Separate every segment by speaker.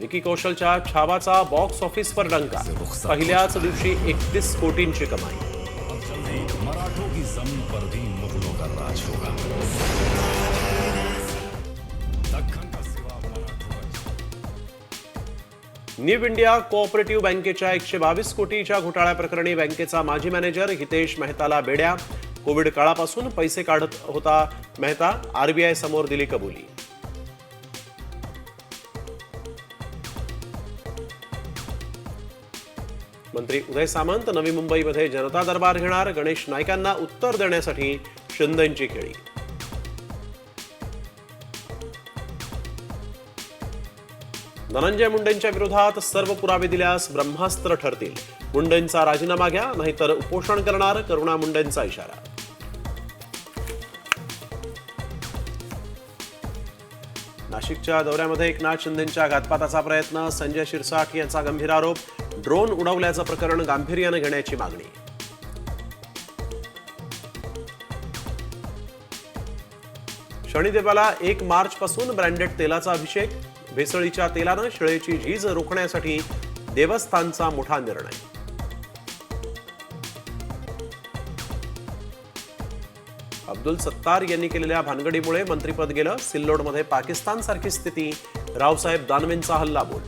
Speaker 1: Vicky कौशलच्या छावाचा box ऑफिसवर डंका. पहिल्याच दिवशी एकतीस कोटींची कमाई. न्यू इंडिया कोऑपरेटिव्ह बँकेच्या एकशे बावीस कोटीच्या घोटाळ्याप्रकरणी बँकेचा माजी मॅनेजर हितेश मेहताला बेड्या. कोविड काळापासून पैसे काढत होता मेहता. आरबीआय समोर दिली कबुली. मंत्री उदय सामंत नवी मुंबईमध्ये जनता दरबार घेणार गणेश नाईकांना उत्तर देण्यासाठी शिंदेची खेळी. धनंजय मुंडेंच्या विरोधात सर्व पुरावे दिल्यास ब्रह्मास्त्र ठरतील. मुंडेंचा राजीनामा घ्या नाहीतर उपोषण करणार करुणा मुंडेंचा इशारा. नाशिकच्या दौऱ्यामध्ये एकनाथ शिंदेंच्या घातपाताचा प्रयत्न संजय शिरसाट यांचा गंभीर आरोप ड्रोन उडवल्याचं प्रकरण गांभीर्यानं घेण्याची मागणी. शनिदेवाला एक मार्च पासून ब्रँडेड तेलाचा अभिषेक भेसळीच्या तेलानं शिळेची झीज रोखण्यासाठी देवस्थानचा मोठा निर्णय. अब्दुल सत्तार यांनी केलेल्या भानगडीमुळे मंत्रिपद गेलं सिल्लोडमध्ये पाकिस्तान सारखी स्थिती रावसाहेब दानवेंचा हल्ला बोल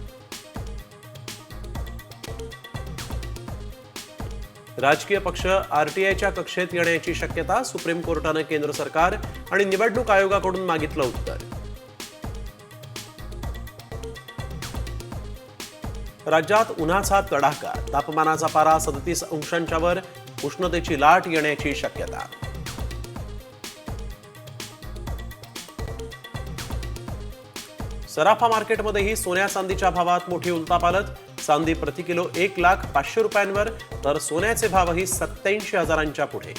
Speaker 1: राजकीय पक्ष आरटीआयच्या कक्षेत येण्याची शक्यता सुप्रीम कोर्टानं केंद्र सरकार आणि निवडणूक आयोगाकडून मागितलं उत्तर. राज्यात उन्हाचा तडाखा तापमानाचा पारा सदतीस अंशांच्या वर उष्णतेची लाट येण्याची शक्यता. सराफा मार्केटमध्येही सोन्या चांदीच्या भावात मोठी उलथापालट चांदी प्रति किलो एक लाख पाचशे रुपयांवर तर सोन्याचे भावही सत्याऐंशी हजारांच्या पुढे.